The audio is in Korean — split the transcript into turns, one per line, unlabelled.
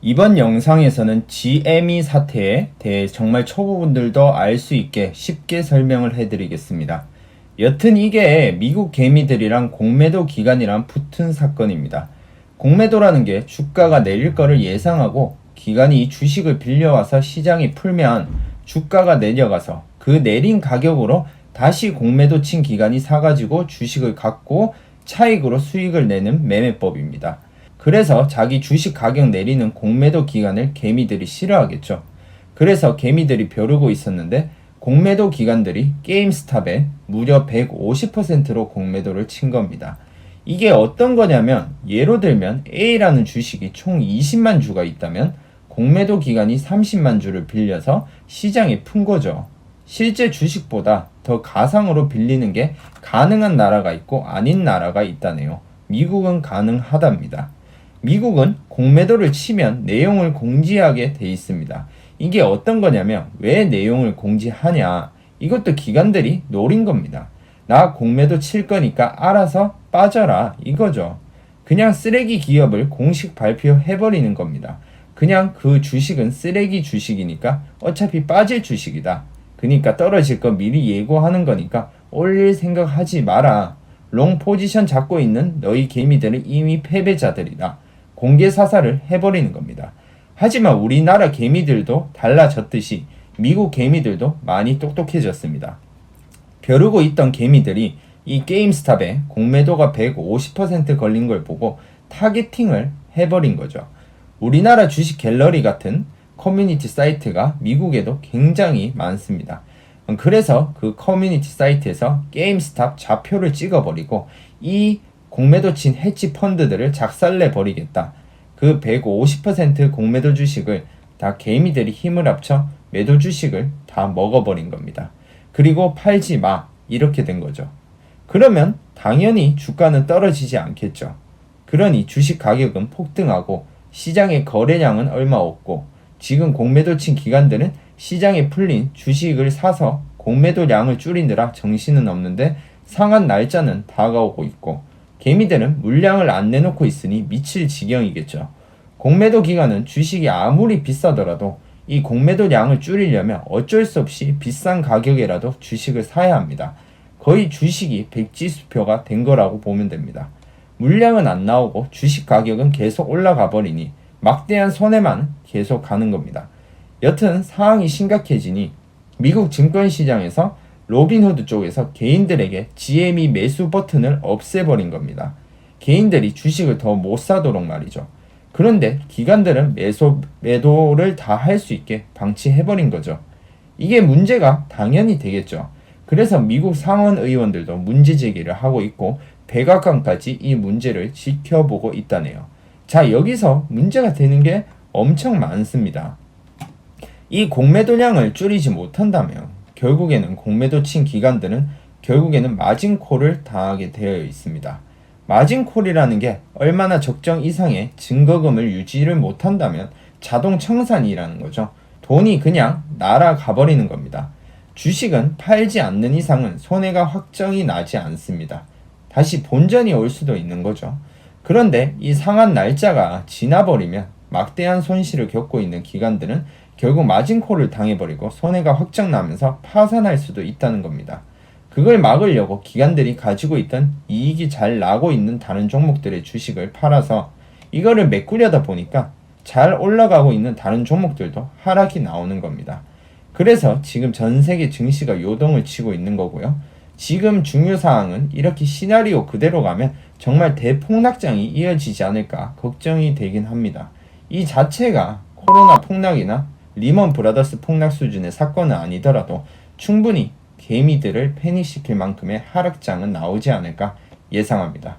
이번 영상에서는 GME 사태에 대해 정말 초보분들도 알 수 있게 쉽게 설명을 해드리겠습니다. 여튼 이게 미국 개미들이랑 공매도 기간이랑 붙은 사건입니다. 공매도라는 게 주가가 내릴 거를 예상하고 기관이 이 주식을 빌려와서 시장이 풀면 주가가 내려가서 그 내린 가격으로 다시 공매도 친 기관이 사가지고 주식을 갖고 차익으로 수익을 내는 매매법입니다. 그래서 자기 주식 가격 내리는 공매도 기간을 개미들이 싫어하겠죠. 그래서 개미들이 벼르고 있었는데 공매도 기관들이 게임스탑에 무려 150%로 공매도를 친 겁니다. 이게 어떤 거냐면 예로 들면 A라는 주식이 총 20만 주가 있다면 공매도 기간이 30만 주를 빌려서 시장에 푼 거죠. 실제 주식보다 더 가상으로 빌리는 게 가능한 나라가 있고 아닌 나라가 있다네요. 미국은 가능하답니다. 미국은 공매도를 치면 내용을 공지하게 돼 있습니다. 이게 어떤 거냐면 왜 내용을 공지하냐? 이것도 기관들이 노린 겁니다. 나 공매도 칠 거니까 알아서 빠져라 이거죠. 그냥 쓰레기 기업을 공식 발표해버리는 겁니다. 그냥 그 주식은 쓰레기 주식이니까 어차피 빠질 주식이다. 그니까 떨어질 거 미리 예고하는 거니까 올릴 생각하지 마라. 롱 포지션 잡고 있는 너희 개미들은 이미 패배자들이다. 공개 사살을 해버리는 겁니다. 하지만 우리나라 개미들도 달라졌듯이 미국 개미들도 많이 똑똑해졌습니다. 벼르고 있던 개미들이 이 게임스탑에 공매도가 150% 걸린 걸 보고 타겟팅을 해버린 거죠. 우리나라 주식 갤러리 같은 커뮤니티 사이트가 미국에도 굉장히 많습니다. 그래서 그 커뮤니티 사이트에서 게임스탑 좌표를 찍어버리고 이 공매도 친 해치 펀드들을 작살내 버리겠다. 그 150% 공매도 주식을 다 개미들이 힘을 합쳐 매도 주식을 다 먹어버린 겁니다. 그리고 팔지 마. 이렇게 된 거죠. 그러면 당연히 주가는 떨어지지 않겠죠. 그러니 주식 가격은 폭등하고 시장의 거래량은 얼마 없고 지금 공매도 친 기관들은 시장에 풀린 주식을 사서 공매도량을 줄이느라 정신은 없는데 상한 날짜는 다가오고 있고 개미들은 물량을 안 내놓고 있으니 미칠 지경이겠죠. 공매도 기간은 주식이 아무리 비싸더라도 이 공매도량을 줄이려면 어쩔 수 없이 비싼 가격이라도 주식을 사야 합니다. 거의 주식이 백지수표가 된 거라고 보면 됩니다. 물량은 안 나오고 주식 가격은 계속 올라가 버리니 막대한 손해만 계속 가는 겁니다. 여튼 상황이 심각해지니 미국 증권시장에서 로빈후드 쪽에서 개인들에게 GME 매수 버튼을 없애버린 겁니다. 개인들이 주식을 더 못 사도록 말이죠. 그런데 기관들은 매수, 매도를 다 할 수 있게 방치해버린 거죠. 이게 문제가 당연히 되겠죠. 그래서 미국 상원 의원들도 문제 제기를 하고 있고 백악관까지 이 문제를 지켜보고 있다네요. 자, 여기서 문제가 되는 게 엄청 많습니다. 이 공매도량을 줄이지 못한다면 결국에는 공매도 친 기관들은 결국에는 마진콜을 당하게 되어 있습니다. 마진콜이라는 게 얼마나 적정 이상의 증거금을 유지를 못한다면 자동 청산이라는 거죠. 돈이 그냥 날아가 버리는 겁니다. 주식은 팔지 않는 이상은 손해가 확정이 나지 않습니다. 다시 본전이 올 수도 있는 거죠. 그런데 이 상한 날짜가 지나버리면 막대한 손실을 겪고 있는 기관들은 결국 마진콜을 당해버리고 손해가 확정 나면서 파산할 수도 있다는 겁니다. 그걸 막으려고 기관들이 가지고 있던 이익이 잘 나고 있는 다른 종목들의 주식을 팔아서 이거를 메꾸려다 보니까 잘 올라가고 있는 다른 종목들도 하락이 나오는 겁니다. 그래서 지금 전 세계 증시가 요동을 치고 있는 거고요. 지금 중요 사항은 이렇게 시나리오 그대로 가면 정말 대폭락장이 이어지지 않을까 걱정이 되긴 합니다. 이 자체가 코로나 폭락이나 리먼 브라더스 폭락 수준의 사건은 아니더라도 충분히 개미들을 패닉시킬 만큼의 하락장은 나오지 않을까 예상합니다.